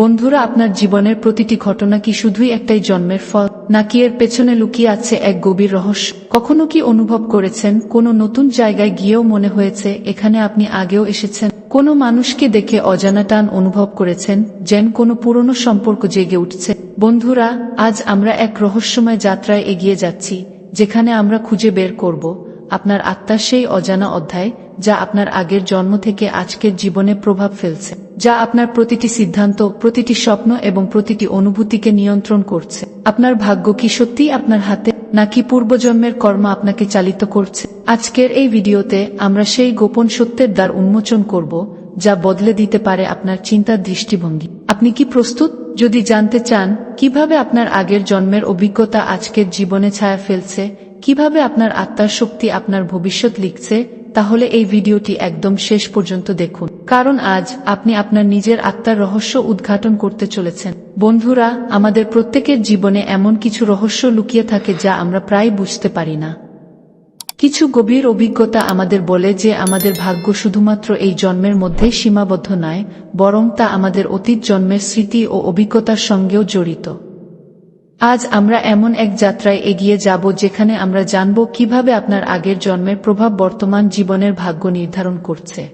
বন্ধুরা, আপনার জীবনের প্রতিটি ঘটনা কি শুধুই একটাই জন্মের ফল? নাকি এর পেছনে লুকিয়ে আছে এক গভীর রহস্য? কখনো কি অনুভব করেছেন, কোনো নতুন জায়গায় গিয়েও মনে হয়েছে, এখানে আপনি আগেও এসেছেন? কোনো মানুষকে দেখে অজানা টান অনুভব করেছেন, যেন কোনো পুরনো সম্পর্ক জেগে উঠছে? বন্ধুরা, আজ আমরা এক রহস্যময় যাত্রায় এগিয়ে যাচ্ছি, যেখানে আমরা খুঁজে বের করব, আপনার আত্মার সেই অজানা অধ্যায় যা আপনার আগের জন্ম থেকে আজকের জীবনে প্রভাব ফেলছে, যা আপনার প্রতিটি সিদ্ধান্ত, প্রতিটি স্বপ্ন এবং প্রতিটি অনুভূতিকে নিয়ন্ত্রণ করছে। আপনার ভাগ্য কি সত্যিই আপনার হাতে, নাকি পূর্বজন্মের কর্ম আপনাকে চালিত করছে? আজকের এই ভিডিওতে আমরা সেই গোপন সত্যের দ্বার উন্মোচন করব, যা বদলে দিতে পারে আপনার চিন্তার দৃষ্টিভঙ্গি। আপনি কি প্রস্তুত? যদি জানতে চান, কীভাবে আপনার আগের জন্মের অভিজ্ঞতা আজকের জীবনে ছায়া ফেলছে, কীভাবে আপনার আত্মার শক্তি আপনার ভবিষ্যৎ লিখছে তাহলে এই ভিডিওটি একদম শেষ পর্যন্ত দেখুন। কারণ আজ আপনি আপনার নিজের আত্মার রহস্য উদ্ঘাটন করতে চলেছেন। বন্ধুরা, আমাদের প্রত্যেকের জীবনে এমন কিছু রহস্য লুকিয়ে থাকে যা আমরা প্রায় বুঝতে পারি না। কিছু গভীর অভিজ্ঞতা আমাদের বলে যে আমাদের ভাগ্য শুধুমাত্র এই জন্মের মধ্যে সীমাবদ্ধ নয়, বরং তা আমাদের অতীত জন্মের স্মৃতি ও অভিজ্ঞতার সঙ্গেও জড়িত। আজ আমরা এমন এক যাত্রায় এগিয়ে যাব যেখানে আমরা জানব কীভাবে আপনার আগের জন্মের প্রভাব বর্তমান জীবনের ভাগ্য নির্ধারণ করছে।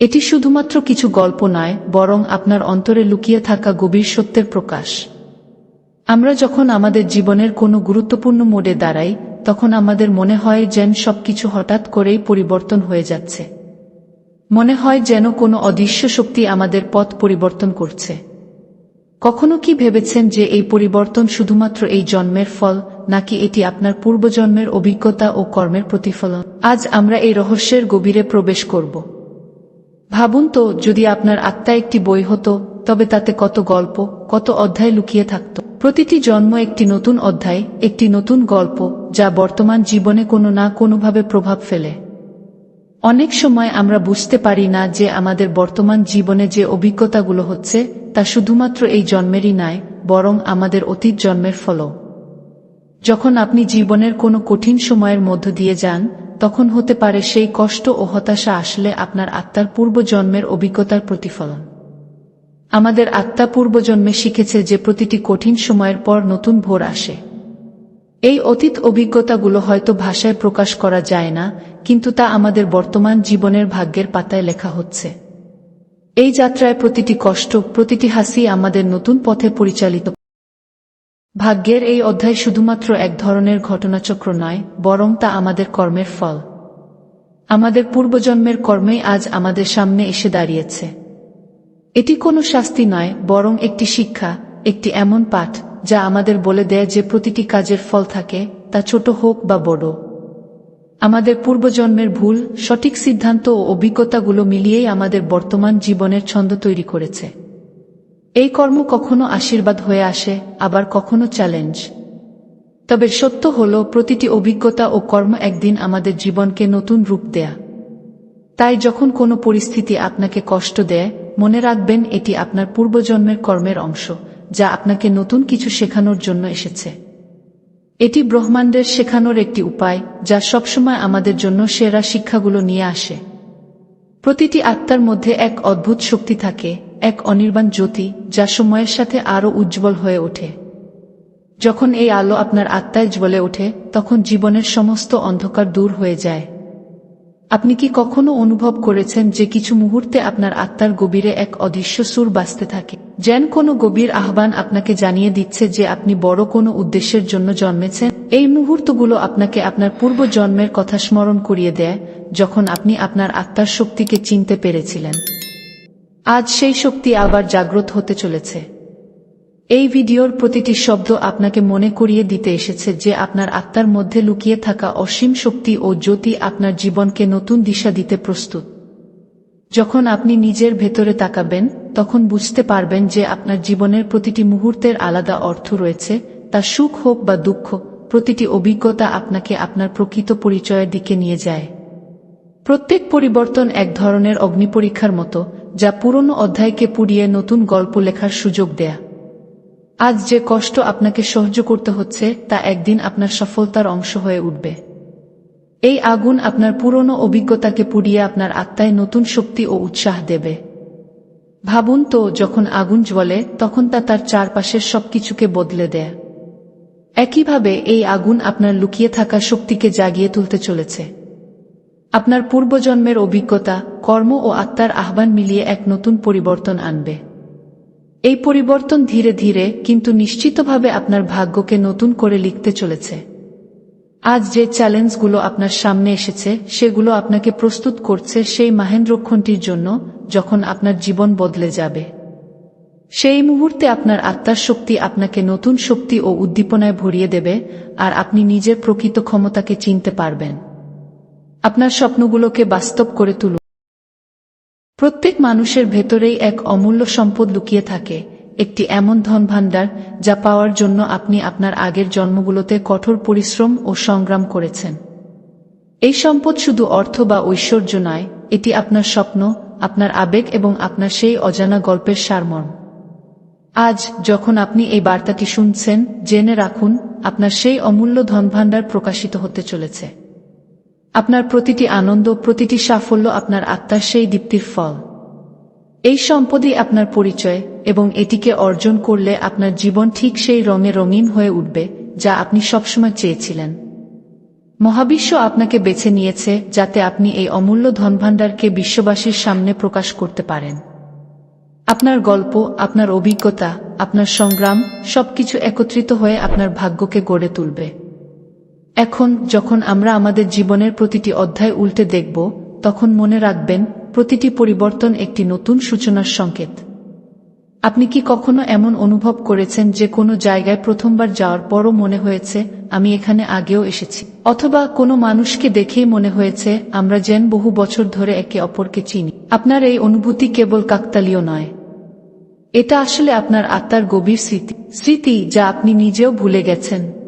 এটি শুধুমাত্র কিছু গল্প নয়, বরং আপনার অন্তরে লুকিয়ে থাকা গভীর সত্যের প্রকাশ। আমরা যখন আমাদের জীবনের কোনো গুরুত্বপূর্ণ মোড়ে দাঁড়াই, তখন আমাদের মনে হয় যেন সবকিছু হঠাৎ করেই পরিবর্তন হয়ে যাচ্ছে। মনে হয় যেন কোনো অদৃশ্য শক্তি আমাদের পথ পরিবর্তন করছে। কখনো কি ভেবেছেন যে এই পরিবর্তন শুধুমাত্র এই জন্মের ফল, নাকি এটি আপনার পূর্বজন্মের অভিজ্ঞতা ও কর্মের প্রতিফলন? আজ আমরা এই রহস্যের গভীরে প্রবেশ করব। ভাবুন তো, যদি আপনার আত্মা একটি বই হতো, তবে তাতে কত গল্প, কত অধ্যায় লুকিয়ে থাকত। প্রতিটি জন্ম একটি নতুন অধ্যায়, একটি নতুন গল্প, যা বর্তমান জীবনে কোনো না কোনোভাবে প্রভাব ফেলে। অনেক সময় আমরা বুঝতে পারি না যে আমাদের বর্তমান জীবনে যে অভিজ্ঞতাগুলো হচ্ছে, তা শুধুমাত্র এই জন্মেরই নয়, বরং আমাদের অতীত জন্মের ফলও। যখন আপনি জীবনের কোনো কঠিন সময়ের মধ্য দিয়ে যান, তখন হতে পারে সেই কষ্ট ও হতাশা আসলে আপনার আত্মার পূর্বজন্মের অভিজ্ঞতার প্রতিফলন। আমাদের আত্মা পূর্বজন্মে শিখেছে যে প্রতিটি কঠিন সময়ের পর নতুন ভোর আসে। এই অতীত অভিজ্ঞতাগুলো হয়তো ভাষায় প্রকাশ করা যায় না, কিন্তু তা আমাদের বর্তমান জীবনের ভাগ্যের পাতায় লেখা হচ্ছে। এই যাত্রায় প্রতিটি কষ্ট, প্রতিটি হাসি আমাদের নতুন পথে পরিচালিত। ভাগ্যের এই অধ্যায় শুধুমাত্র এক ধরনের ঘটনাচক্র নয়, বরং তা আমাদের কর্মের ফল। আমাদের পূর্বজন্মের কর্মেই আজ আমাদের সামনে এসে দাঁড়িয়েছে। এটি কোনো শাস্তি নয়, বরং একটি শিক্ষা, একটি এমন পাঠ যা আমাদের বলে দেয় যে প্রতিটি কাজের ফল থাকে, তা ছোট হোক বা বড়। আমাদের পূর্বজন্মের ভুল, সঠিক সিদ্ধান্ত ও অভিজ্ঞতাগুলো মিলিয়েই আমাদের বর্তমান জীবনের ছন্দ তৈরি করেছে। এই কর্ম কখনো আশীর্বাদ হয়ে আসে, আবার কখনো চ্যালেঞ্জ। তবে সত্য হল, প্রতিটি অভিজ্ঞতা ও কর্ম একদিন আমাদের জীবনকে নতুন রূপ দেয়া। তাই যখন কোনো পরিস্থিতি আপনাকে কষ্ট দেয়, মনে রাখবেন এটি আপনার পূর্বজন্মের কর্মের অংশ। যা আপনাকে নতুন কিছু শেখানোর জন্য এসেছে। এটি ব্রহ্মাণ্ডের শেখানোর একটি উপায় যা সবসময় আমাদের জন্য সেরা শিক্ষাগুলো নিয়ে আসে। প্রতিটি আত্মার মধ্যে এক অদ্ভুত শক্তি থাকে, এক অনির্বাণ জ্যোতি যা সময়ের সাথে আরও উজ্জ্বল হয়ে ওঠে। যখন এই আলো আপনার আত্মায় জ্বলে ওঠে, তখন জীবনের সমস্ত অন্ধকার দূর হয়ে যায়। আপনি কি কখনো অনুভব করেছেন যে কিছু মুহূর্তে আপনার আত্মার গভীরে এক অদৃশ্য সুর বাঁচতে থাকে? যেন কোনো গভীর আহ্বান আপনাকে জানিয়ে দিচ্ছে যে আপনি বড় কোনো উদ্দেশ্যের জন্য জন্মেছেন। এই মুহূর্তগুলো আপনাকে আপনার পূর্ব জন্মের কথা স্মরণ করিয়ে দেয়, যখন আপনি আপনার আত্মার শক্তিকে চিনতে পেরেছিলেন। আজ সেই শক্তি আবার জাগ্রত হতে চলেছে। এই ভিডিওর প্রতিটি শব্দ আপনাকে মনে করিয়ে দিতে এসেছে যে আপনার আত্মার মধ্যে লুকিয়ে থাকা অসীম শক্তি ও জ্যোতি আপনার জীবনকে নতুন দিশা দিতে প্রস্তুত। যখন আপনি নিজের ভেতরে তাকাবেন, তখন বুঝতে পারবেন যে আপনার জীবনের প্রতিটি মুহূর্তের আলাদা অর্থ রয়েছে, তা সুখ হোক বা দুঃখ, প্রতিটি অভিজ্ঞতা আপনাকে আপনার প্রকৃত পরিচয়ের দিকে নিয়ে যায়। প্রত্যেক পরিবর্তন এক ধরনের অগ্নিপরীক্ষার মতো, যা পুরনো অধ্যায়কে পুড়িয়ে নতুন গল্প লেখার সুযোগ দেয়া। আজ যে কষ্ট আপনাকে সহ্য করতে হচ্ছে, তা একদিন আপনার সফলতার অংশ হয়ে উঠবে। এই আগুন আপনার পুরনো অভিজ্ঞতাকে পুড়িয়ে আপনার আত্মায় নতুন শক্তি ও উৎসাহ দেবে। ভাবুন তো, যখন আগুন জ্বলে, তখন তা তার চারপাশের সবকিছুকে বদলে দেয়। একইভাবে এই আগুন আপনার লুকিয়ে থাকা শক্তিকে জাগিয়ে তুলতে চলেছে। আপনার পূর্বজন্মের অভিজ্ঞতা, কর্ম ও আত্মার আহ্বান মিলিয়ে এক নতুন পরিবর্তন আনবে। এই পরিবর্তন ধীরে ধীরে কিন্তু নিশ্চিতভাবে আপনার ভাগ্যকে নতুন করে লিখতে চলেছে। আজ যে চ্যালেঞ্জগুলো আপনার সামনে এসেছে, সেগুলো আপনাকে প্রস্তুত করছে সেই মাহেন্দ্রক্ষণটির জন্য যখন আপনার জীবন বদলে যাবে। সেই মুহূর্তে আপনার আত্মার শক্তি আপনাকে নতুন শক্তি ও উদ্দীপনায় ভরিয়ে দেবে আর আপনি নিজের প্রকৃত ক্ষমতাকে চিনতে পারবেন। আপনার স্বপ্নগুলোকে বাস্তব করে তুলুন। প্রত্যেক মানুষের ভেতরেই এক অমূল্য সম্পদ লুকিয়ে থাকে, একটি এমন ধন ভাণ্ডার যা পাওয়ার জন্য আপনি আপনার আগের জন্মগুলোতে কঠোর পরিশ্রম ও সংগ্রাম করেছেন। এই সম্পদ শুধু অর্থ বা ঐশ্বর্য নয়, এটি আপনার স্বপ্ন, আপনার আবেগ এবং আপনার সেই অজানা গল্পের সারমর্ম। আজ যখন আপনি এই বার্তাটি শুনছেন, জেনে রাখুন, আপনার সেই অমূল্য ধনভাণ্ডার প্রকাশিত হতে চলেছে। আপনার প্রতিটি আনন্দ, প্রতিটি সাফল্য আপনার আত্মার সেই দীপ্তির ফল। এই সম্পদই আপনার পরিচয় এবং এটিকে অর্জন করলে আপনার জীবন ঠিক সেই রঙে রঙিন হয়ে উঠবে যা আপনি সবসময় চেয়েছিলেন। মহাবিশ্ব আপনাকে বেছে নিয়েছে যাতে আপনি এই অমূল্য ধনভাণ্ডারকে বিশ্ববাসীর সামনে প্রকাশ করতে পারেন। আপনার গল্প, আপনার অভিজ্ঞতা, আপনার সংগ্রাম সবকিছু একত্রিত হয়ে আপনার ভাগ্যকে গড়ে তুলবে। এখন যখন আমরা আমাদের জীবনের প্রতিটি অধ্যায় উল্টে দেখব, তখন মনে রাখবেন, প্রতিটি পরিবর্তন একটি নতুন সূচনার সংকেত। আপনি কি কখনো এমন অনুভব করেছেন যে কোনো জায়গায় প্রথমবার যাওয়ার পরও মনে হয়েছে, আমি এখানে আগেও এসেছি? অথবা কোনো মানুষকে দেখেই মনে হয়েছে, আমরা যেন বহু বছর ধরে একে অপরকে চিনি। আপনার এই অনুভূতি কেবল কাকতালীয় নয়। এটা আসলে আপনার আত্মার গভীর স্মৃতি। স্মৃতি যা আপনি নিজেও ভুলে গেছেন।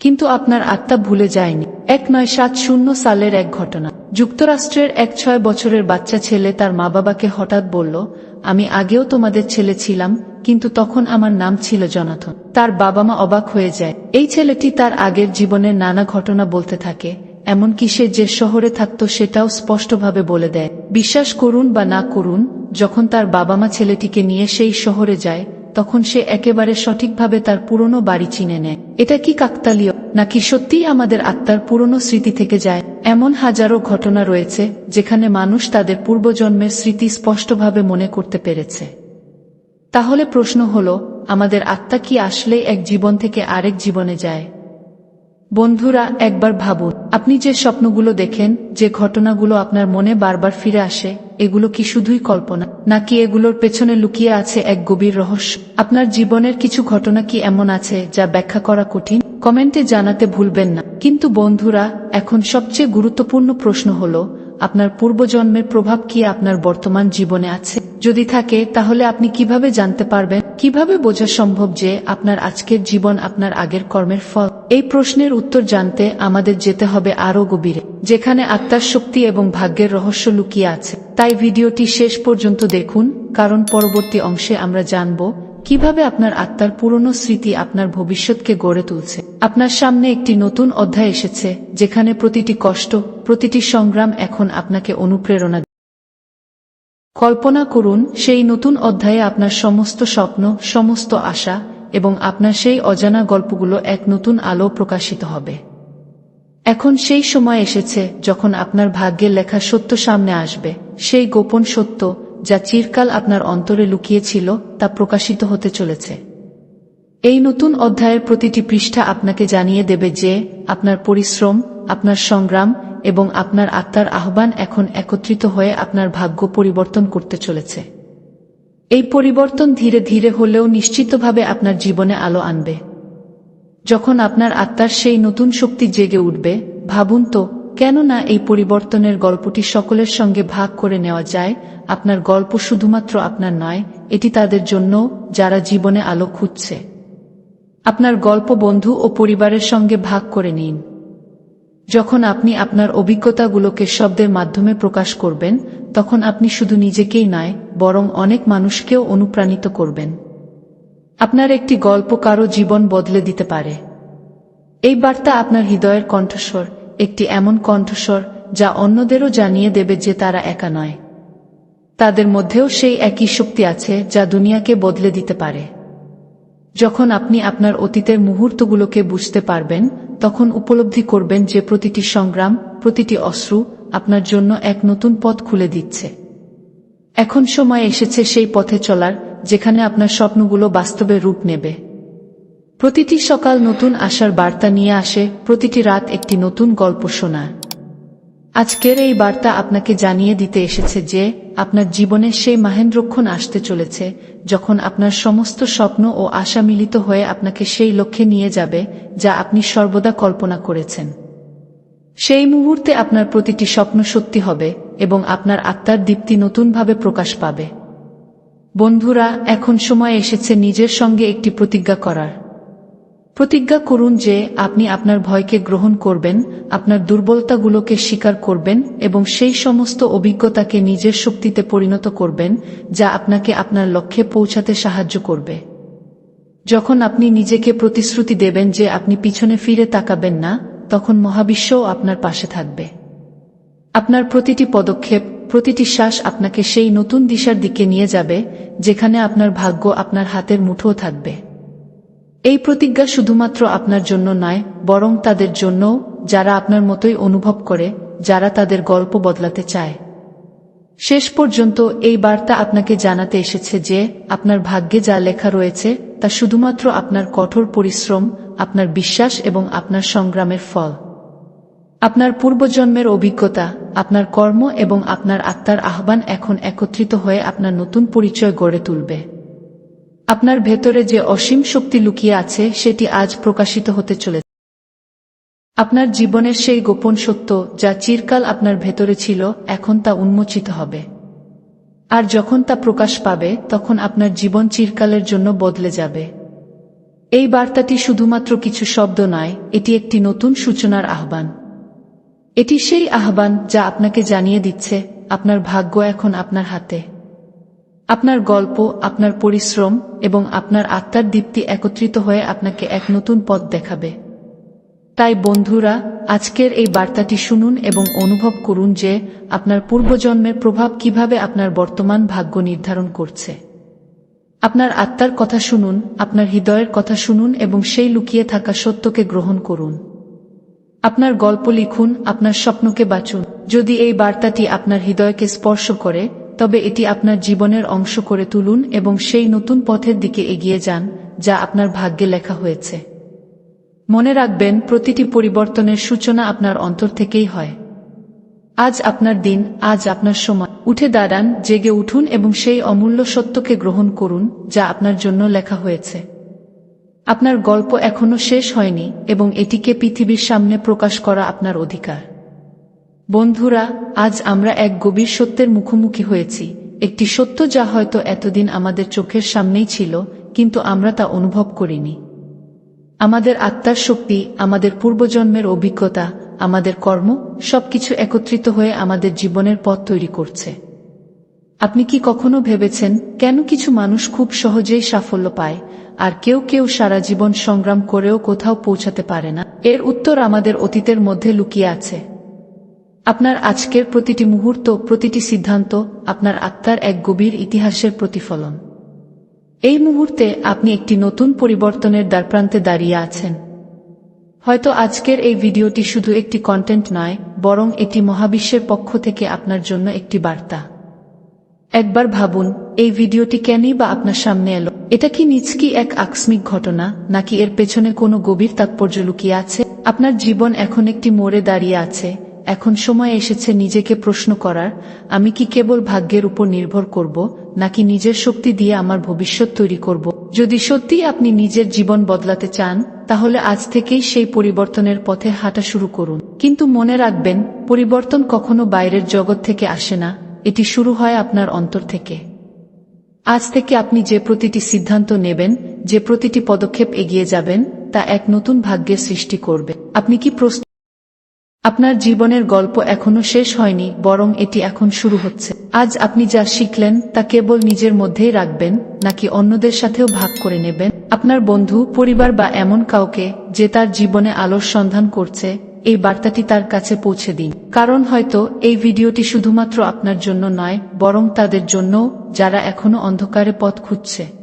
কিন্তু আপনার আত্মা ভুলে যায়নি। এক নয় সাত শূন্য সালের এক ঘটনা। যুক্তরাষ্ট্রের এক ছয় বছরের বাচ্চা ছেলে তার মা বাবাকে হঠাৎ বলল, আমি আগেও তোমাদের ছেলে ছিলাম, কিন্তু তখন আমার নাম ছিল জনাথন। তার বাবা মা অবাক হয়ে যায়। এই ছেলেটি তার আগের জীবনের নানা ঘটনা বলতে থাকে, এমনকি সে যে শহরে থাকত সেটাও স্পষ্টভাবে বলে দেয়। বিশ্বাস করুন বা না করুন, যখন তার বাবা মা ছেলেটিকে নিয়ে সেই শহরে যায় তখন সে একেবারে সঠিকভাবে তার পুরনো বাড়ি চিনে নেয়। এটা কি কাকতালীয়? নাকি সত্যিই আমাদের আত্মার পুরনো স্মৃতি থেকে যায়? এমন হাজারো ঘটনা রয়েছে, যেখানে মানুষ তাদের পূর্বজন্মের স্মৃতি স্পষ্টভাবে মনে করতে পেরেছে। তাহলে প্রশ্ন হল, আমাদের আত্মা কি আসলে এক জীবন থেকে আরেক জীবনে যায়? বন্ধুরা, একবার ভাবুন, আপনি যে স্বপ্নগুলো দেখেন, যে ঘটনাগুলো আপনার মনে বারবার ফিরে আসে, এগুলো কি শুধুই কল্পনা, নাকি এগুলোর পেছনে লুকিয়ে আছে এক গভীর রহস্য? আপনার জীবনের কিছু ঘটনা কি এমন আছে, যা ব্যাখ্যা করা কঠিন? কমেন্টে জানাতে ভুলবেন না। কিন্তু বন্ধুরা, এখন সবচেয়ে গুরুত্বপূর্ণ প্রশ্ন হল, আপনার পূর্বজন্মের প্রভাব কি আপনার বর্তমান জীবনে আছে? যদি থাকে, তাহলে আপনি কীভাবে জানতে পারবেন? কীভাবে বোঝা সম্ভব যে আপনার আজকের জীবন আপনার আগের কর্মের ফল? এই প্রশ্নের উত্তর জানতে আমাদের যেতে হবে আরও গভীরে, যেখানে আত্মার শক্তি এবং ভাগ্যের রহস্য লুকিয়ে আছে। তাই ভিডিওটি শেষ পর্যন্ত দেখুন, কারণ পরবর্তী অংশে আমরা জানব কীভাবে আপনার আত্মার পুরনো স্মৃতি আপনার ভবিষ্যৎকে গড়ে তুলছে। আপনার সামনে একটি নতুন অধ্যায় এসেছে, যেখানে প্রতিটি কষ্ট, প্রতিটি সংগ্রাম এখন আপনাকে অনুপ্রেরণা কল্পনা করুন, সেই নতুন অধ্যায়ে আপনার সমস্ত স্বপ্ন, সমস্ত আশা এবং আপনার সেই অজানা গল্পগুলো এক নতুন আলো প্রকাশিত হবে। এখন সেই সময় এসেছে যখন আপনার ভাগ্যের লেখা সত্য সামনে আসবে। সেই গোপন সত্য যা চিরকাল আপনার অন্তরে লুকিয়েছিল তা প্রকাশিত হতে চলেছে। এই নতুন অধ্যায়ের প্রতিটি পৃষ্ঠা আপনাকে জানিয়ে দেবে যে আপনার পরিশ্রম, আপনার সংগ্রাম এবং আপনার আত্মার আহ্বান এখন একত্রিত হয়ে আপনার ভাগ্য পরিবর্তন করতে চলেছে। এই পরিবর্তন ধীরে ধীরে হলেও নিশ্চিতভাবে আপনার জীবনে আলো আনবে। যখন আপনার আত্মার সেই নতুন শক্তি জেগে উঠবে, ভাবুন তো, কেননা এই পরিবর্তনের গল্পটি সকলের সঙ্গে ভাগ করে নেওয়া যায়, আপনার গল্প শুধুমাত্র আপনার নয়, এটি তাদের জন্য, যারা জীবনে আলো খুঁজছে। আপনার গল্প বন্ধু ও পরিবারের সঙ্গে ভাগ করে নিন। যখন আপনি আপনার অভিজ্ঞতাগুলোকে শব্দের মাধ্যমে প্রকাশ করবেন, তখন আপনি শুধু নিজেকেই নয়, বরং অনেক মানুষকেও অনুপ্রাণিত করবেন। আপনার একটি গল্প কারও জীবন বদলে দিতে পারে। এই বার্তা আপনার হৃদয়ের কণ্ঠস্বর, একটি এমন কণ্ঠস্বর, যা অন্যদেরও জানিয়ে দেবে যে তারা একা নয়। তাদের মধ্যেও সেই একই শক্তি আছে, যা দুনিয়াকে বদলে দিতে পারে। যখন আপনি আপনার অতীতের মুহূর্তগুলোকে বুঝতে পারবেন, তখন উপলব্ধি করবেন যে প্রতিটি সংগ্রাম, প্রতিটি অশ্রু আপনার জন্য এক নতুন পথ খুলে দিচ্ছে। এখন সময় এসেছে সেই পথে চলার, যেখানে আপনার স্বপ্নগুলো বাস্তবে রূপ নেবে। প্রতিটি সকাল নতুন আশার বার্তা নিয়ে আসে, প্রতিটি রাত একটি নতুন গল্প শোনায় আজকের এই বার্তা আপনাকে জানিয়ে দিতে এসেছে যে, আপনার জীবনে সেই মাহেন্দ্রক্ষণ আসতে চলেছে, যখন আপনার সমস্ত স্বপ্ন ও আশা মিলিত হয়ে আপনাকে সেই লক্ষ্যে নিয়ে যাবে, যা আপনি সর্বদা কল্পনা করেছেন। সেই মুহূর্তে আপনার প্রতিটি স্বপ্ন সত্যি হবে এবং আপনার আত্মার দীপ্তি নতুনভাবে প্রকাশ পাবে। বন্ধুরা, এখন সময় এসেছে নিজের সঙ্গে একটি প্রতিজ্ঞা করার। প্রতিজ্ঞা করুন যে আপনি আপনার ভয়কে গ্রহণ করবেন, আপনার দুর্বলতাগুলোকে স্বীকার করবেন এবং সেই সমস্ত অভিজ্ঞতাকে নিজের শক্তিতে পরিণত করবেন, যা আপনাকে আপনার লক্ষ্যে পৌঁছাতে সাহায্য করবে। যখন আপনি নিজেকে প্রতিশ্রুতি দেবেন যে আপনি পিছনে ফিরে তাকাবেন না, তখন মহাবিশ্বও আপনার পাশে থাকবে। আপনার প্রতিটি পদক্ষেপ, প্রতিটি শ্বাস আপনাকে সেই নতুন দিশার দিকে নিয়ে যাবে, যেখানে আপনার ভাগ্য আপনার হাতের মুঠোও থাকবে। এই প্রতিজ্ঞা শুধুমাত্র আপনার জন্য নয়, বরং তাদের জন্যও, যারা আপনার মতোই অনুভব করে, যারা তাদের গল্প বদলাতে চায়। শেষ পর্যন্ত এই বার্তা আপনাকে জানাতে এসেছে যে, আপনার ভাগ্যে যা লেখা রয়েছে, তা শুধুমাত্র আপনার কঠোর পরিশ্রম, আপনার বিশ্বাস এবং আপনার সংগ্রামের ফল। আপনার পূর্বজন্মের অভিজ্ঞতা, আপনার কর্ম এবং আপনার আত্মার আহ্বান এখন একত্রিত হয়ে আপনার নতুন পরিচয় গড়ে তুলবে। আপনার ভেতরে যে অসীম শক্তি লুকিয়ে আছে, সেটি আজ প্রকাশিত হতে চলেছে। আপনার জীবনের সেই গোপন সত্য, যা চিরকাল আপনার ভেতরে ছিল, এখন তা উন্মোচিত হবে। আর যখন তা প্রকাশ পাবে, তখন আপনার জীবন চিরকালের জন্য বদলে যাবে। এই বার্তাটি শুধুমাত্র কিছু শব্দ নয়, এটি একটি নতুন সূচনার আহ্বান। এটি সেই আহ্বান, যা আপনাকে জানিয়ে দিচ্ছে, আপনার ভাগ্য এখন আপনার হাতে। আপনার গল্প, আপনার পরিশ্রম এবং আপনার আত্মার দীপ্তি একত্রিত হয়ে আপনাকে এক নতুন পথ দেখাবে। তাই বন্ধুরা, আজকের এই বার্তাটি শুনুন এবং অনুভব করুন যে আপনার পূর্বজন্মের প্রভাব কীভাবে আপনার বর্তমান ভাগ্য নির্ধারণ করছে। আপনার আত্মার কথা শুনুন, আপনার হৃদয়ের কথা শুনুন এবং সেই লুকিয়ে থাকা সত্যকে গ্রহণ করুন। আপনার গল্প লিখুন, আপনার স্বপ্নকে বাঁচুন। যদি এই বার্তাটি আপনার হৃদয়কে স্পর্শ করে তবে এটি আপনার জীবনের অংশ করে তুলুন এবং সেই নতুন পথের দিকে এগিয়ে যান, যা আপনার ভাগ্যে লেখা হয়েছে। মনে রাখবেন, প্রতিটি পরিবর্তনের সূচনা আপনার অন্তর থেকেই হয়। আজ আপনার দিন, আজ আপনার সময়। উঠে দাঁড়ান, জেগে উঠুন এবং সেই অমূল্য সত্যকে গ্রহণ করুন, যা আপনার জন্য লেখা হয়েছে। আপনার গল্প এখনও শেষ হয়নি এবং এটিকে পৃথিবীর সামনে প্রকাশ করা আপনার অধিকার। বন্ধুরা, আজ আমরা এক গভীর সত্যের মুখোমুখি হয়েছি। একটি সত্য যা হয়তো এতদিন আমাদের চোখের সামনেই ছিল, কিন্তু আমরা তা অনুভব করিনি। আমাদের আত্মার শক্তি, আমাদের পূর্বজন্মের অভিজ্ঞতা, আমাদের কর্ম, সবকিছু একত্রিত হয়ে আমাদের জীবনের পথ তৈরি করছে। আপনি কি কখনো ভেবেছেন, কেন কিছু মানুষ খুব সহজেই সাফল্য পায়, আর কেউ কেউ সারা জীবন সংগ্রাম করেও কোথাও পৌঁছাতে পারে না? এর উত্তর আমাদের অতীতের মধ্যে লুকিয়ে আছে। আপনার আজকের প্রতিটি মুহূর্ত, প্রতিটি সিদ্ধান্ত আপনার আত্মার এক গভীর ইতিহাসের প্রতিফলন। এই মুহূর্তে আপনি একটি নতুন পরিবর্তনের দ্বারপ্রান্তে দাঁড়িয়ে আছেন। হয়তো আজকের এই ভিডিওটি শুধু একটি কন্টেন্ট নয়, বরং এটি মহাবিশ্বের পক্ষ থেকে আপনার জন্য একটি বার্তা। একবার ভাবুন, এই ভিডিওটি কেনই বা আপনার সামনে এলো? এটা কি নিচকি এক আকস্মিক ঘটনা, নাকি এর পেছনে কোনো গভীর তাৎপর্য লুকিয়ে আছে? আপনার জীবন এখন একটি মোড়ে দাঁড়িয়ে আছে এখন সময় এসেছে নিজেকে প্রশ্ন করার, আমি কি কেবল ভাগ্যের উপর নির্ভর করব, নাকি নিজের শক্তি দিয়ে আমার ভবিষ্যৎ তৈরি করব? যদি সত্যি আপনি নিজের জীবন বদলাতে চান, তাহলে আজ থেকেই সেই পরিবর্তনের পথে হাঁটা শুরু করুন। কিন্তু মনে রাখবেন, পরিবর্তন কখনো বাইরের জগৎ থেকে আসে না, এটি শুরু হয় আপনার অন্তর থেকে। আজ থেকে আপনি যে প্রতিটি সিদ্ধান্ত নেবেন, যে প্রতিটি পদক্ষেপ এগিয়ে যাবেন, তা এক নতুন ভাগ্যের সৃষ্টি করবে। আপনি কি প্রস্তুত আপনার জীবনের গল্প এখনও শেষ হয়নি, বরং এটি এখন শুরু হচ্ছে। আজ আপনি যা শিখলেন, তা কেবল নিজের মধ্যেই রাখবেন, নাকি অন্যদের সাথেও ভাগ করে নেবেন? আপনার বন্ধু, পরিবার বা এমন কাউকে, যে তার জীবনে আলোর সন্ধান করছে, এই বার্তাটি তার কাছে পৌঁছে দিন। কারণ হয়তো এই ভিডিওটি শুধুমাত্র আপনার জন্য নয়, বরং তাদের জন্য যারা এখনও অন্ধকারে পথ খুঁজছে।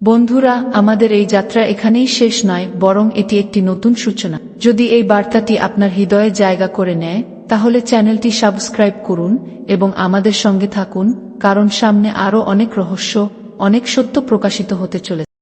বন্ধুরা, আমাদের এই যাত্রা এখানেই শেষ নয়, বরং এটি একটি নতুন সূচনা। যদি এই বার্তাটি আপনার হৃদয়ে জায়গা করে নেয়, তাহলে চ্যানেলটি সাবস্ক্রাইব করুন এবং আমাদের সঙ্গে থাকুন, কারণ সামনে আরও অনেক রহস্য, অনেক সত্য প্রকাশিত হতে চলেছে।